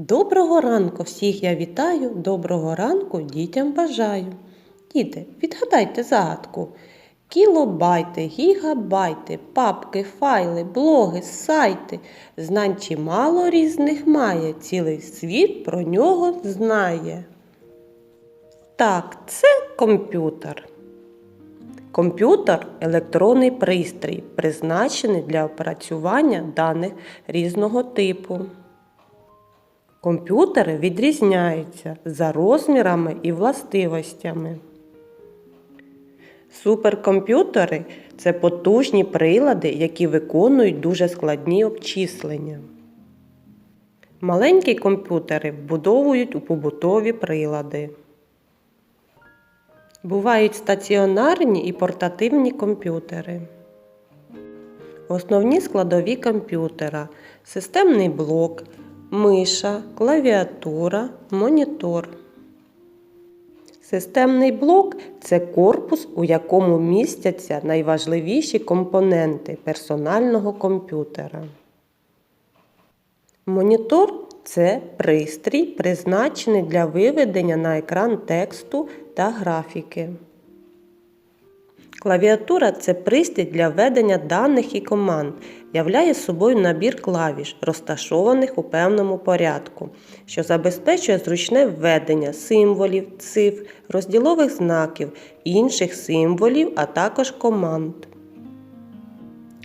Доброго ранку всіх я вітаю, доброго ранку дітям бажаю. Діти, відгадайте загадку. Кілобайти, гігабайти, папки, файли, блоги, сайти. Знань чимало різних має, цілий світ про нього знає. Так, це комп'ютер. Комп'ютер електронний пристрій, призначений для опрацювання даних різного типу. Комп'ютери відрізняються за розмірами і властивостями. Суперкомп'ютери це потужні прилади, які виконують дуже складні обчислення. Маленькі комп'ютери вбудовують у побутові прилади. Бувають стаціонарні і портативні комп'ютери. Основні складові комп'ютера системний блок, миша, клавіатура, монітор. Системний блок це корпус, у якому містяться найважливіші компоненти персонального комп'ютера. Монітор це пристрій, призначений для виведення на екран тексту та графіки. Клавіатура це пристрій для введення даних і команд, являє собою набір клавіш, розташованих у певному порядку, що забезпечує зручне введення символів, цифр, розділових знаків, інших символів, а також команд.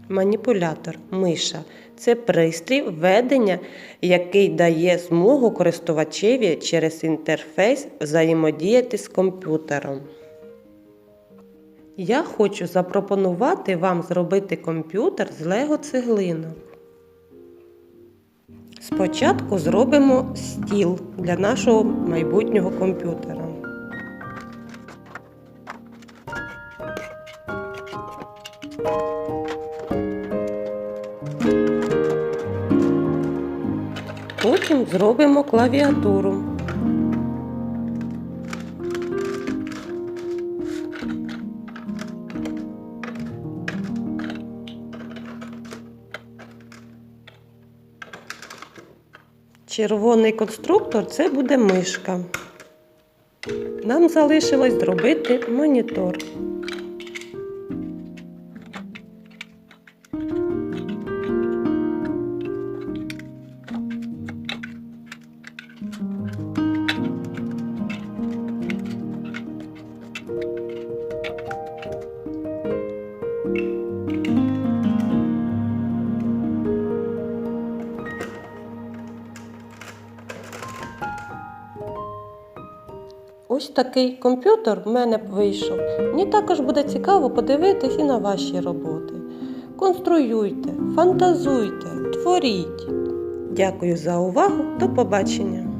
Маніпулятор миша це пристрій введення, який дає змогу користувачеві через інтерфейс взаємодіяти з комп'ютером. Я хочу запропонувати вам зробити комп'ютер з лего цеглинок. Спочатку зробимо стіл для нашого майбутнього комп'ютера. Потім зробимо клавіатуру. Червоний конструктор це буде мишка. Нам залишилось зробити монітор. Ось такий комп'ютер в мене вийшов. Мені також буде цікаво подивитись і на ваші роботи. Конструюйте, фантазуйте, творіть. Дякую за увагу. До побачення!